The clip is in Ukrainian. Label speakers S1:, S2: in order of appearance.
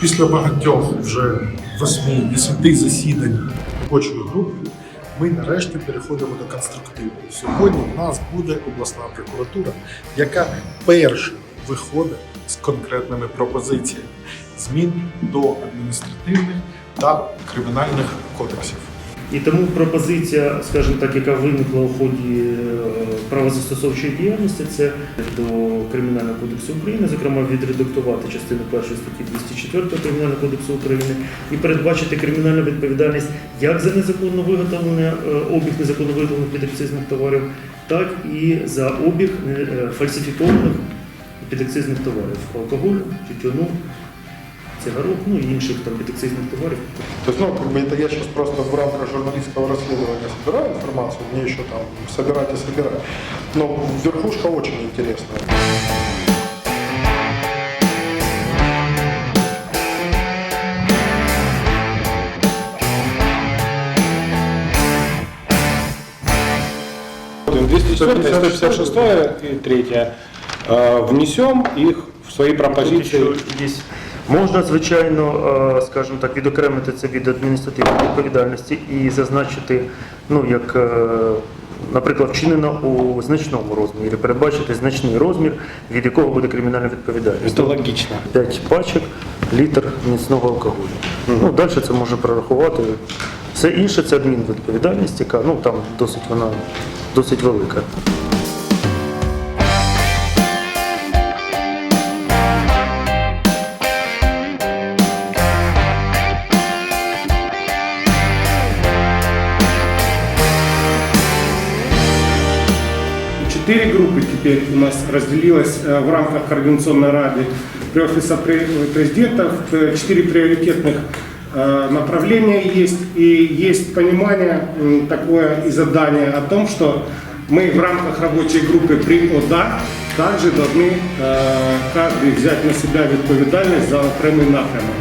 S1: Після багатьох вже 8-10 засідань робочої групи ми нарешті переходимо до конструктиву. Сьогодні в нас буде обласна прокуратура, яка перша виходить з конкретними пропозиціями змін до адміністративних та кримінальних кодексів.
S2: І тому пропозиція, скажімо так, яка виникла у ході е, правозастосовчої діяльності, це до Кримінального кодексу України, зокрема відредактувати частину першої статті 204 Кримінального кодексу України і передбачити кримінальну відповідальність як за незаконно виготовлення е, обіг незаконно виготовлених підакцизних товарів, так і за обіг е, фальсифікованих підакцизних товарів алкоголю, тютюну, цигарок, ну і інших там підакцизних товарів.
S1: То есть, ну, как бы это я сейчас просто в рамках журналистского расследования собираю информацию, мне еще там собирать и собирать. Но верхушка очень интересная.
S3: Смотрим, 204, 156 и 3. Внесем их в свои
S2: Тут
S3: пропозиции.
S2: ще є. Можна, звичайно, е, скажімо так, відокремити це від адміністративної відповідальності і зазначити, ну як, е, наприклад, вчинено у значному розмірі, передбачити значний розмір, від якого буде кримінальна відповідальність.
S3: Это логично.
S2: 5 пачок, літр міцного алкоголю. Ну, далі це може прорахувати. Все інше це адмінвідповідальність, яка ну, там досить вона досить велика.
S4: Четыре группы теперь у нас разделилось э, в рамках Координационной Рады при офисе пре- президентов. Э, Четыре приоритетных э, направления есть. И есть понимание м, такое и задание о том, что мы в рамках рабочей группы при ОДА также должны э, каждый взять на себя відповідальність за окремий напрямок.